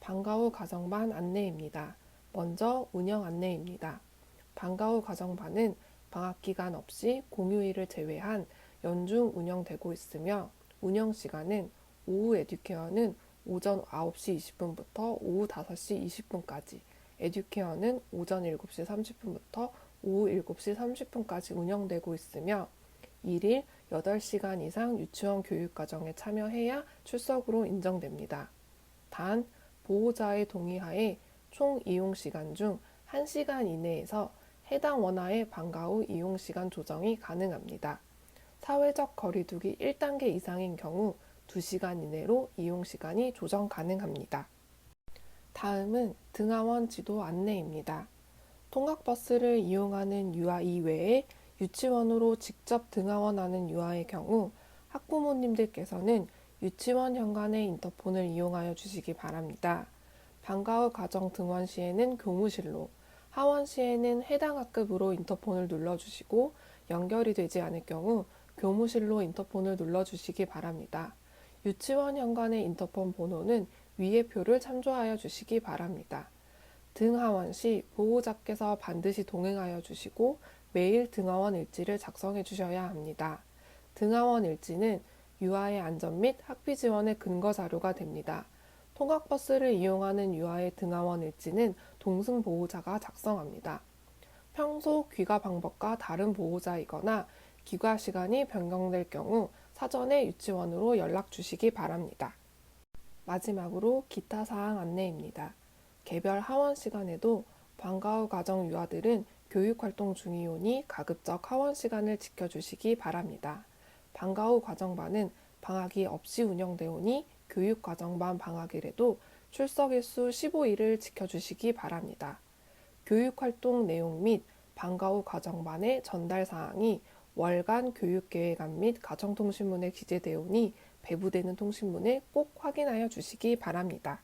방과 후 가정반 안내입니다. 먼저 운영 안내입니다. 방과 후 가정반은 방학 기간 없이 공휴일을 제외한 연중 운영되고 있으며 운영 시간은 오후 에듀케어는 오전 9시 20분부터 오후 5시 20분까지, 에듀케어는 오전 7시 30분부터 오후 7시 30분까지 운영되고 있으며 일일 8시간 이상 유치원 교육 과정에 참여해야 출석으로 인정됩니다. 단 보호자의 동의하에 총 이용 시간 중 1시간 이내에서 해당 원화의 방과 후 이용 시간 조정이 가능합니다. 사회적 거리두기 1단계 이상인 경우 2시간 이내로 이용 시간이 조정 가능합니다. 다음은 등하원 지도 안내입니다. 통학버스를 이용하는 유아 이외에 유치원으로 직접 등하원하는 유아의 경우 학부모님들께서는 유치원 현관의 인터폰을 이용하여 주시기 바랍니다. 방과 후 가정 등원 시에는 교무실로, 하원 시에는 해당 학급으로 인터폰을 눌러주시고 연결이 되지 않을 경우 교무실로 인터폰을 눌러주시기 바랍니다. 유치원 현관의 인터폰 번호는 위의 표를 참조하여 주시기 바랍니다. 등하원 시 보호자께서 반드시 동행하여 주시고 매일 등하원 일지를 작성해 주셔야 합니다. 등하원 일지는 유아의 안전 및 학비 지원의 근거 자료가 됩니다. 통학버스를 이용하는 유아의 등하원 일지는 동승 보호자가 작성합니다. 평소 귀가 방법과 다른 보호자이거나 귀가 시간이 변경될 경우 사전에 유치원으로 연락 주시기 바랍니다. 마지막으로 기타 사항 안내입니다. 개별 하원 시간에도 방과 후 가정 유아들은 교육 활동 중이오니 가급적 하원 시간을 지켜주시기 바랍니다. 방과 후 과정반은 방학이 없이 운영되오니 교육 과정반 방학일에도 출석 일수 15일을 지켜주시기 바랍니다. 교육 활동 내용 및 방과 후 과정반의 전달 사항이 월간 교육계획안 및 가정통신문에 기재되오니 배부되는 통신문을 꼭 확인하여 주시기 바랍니다.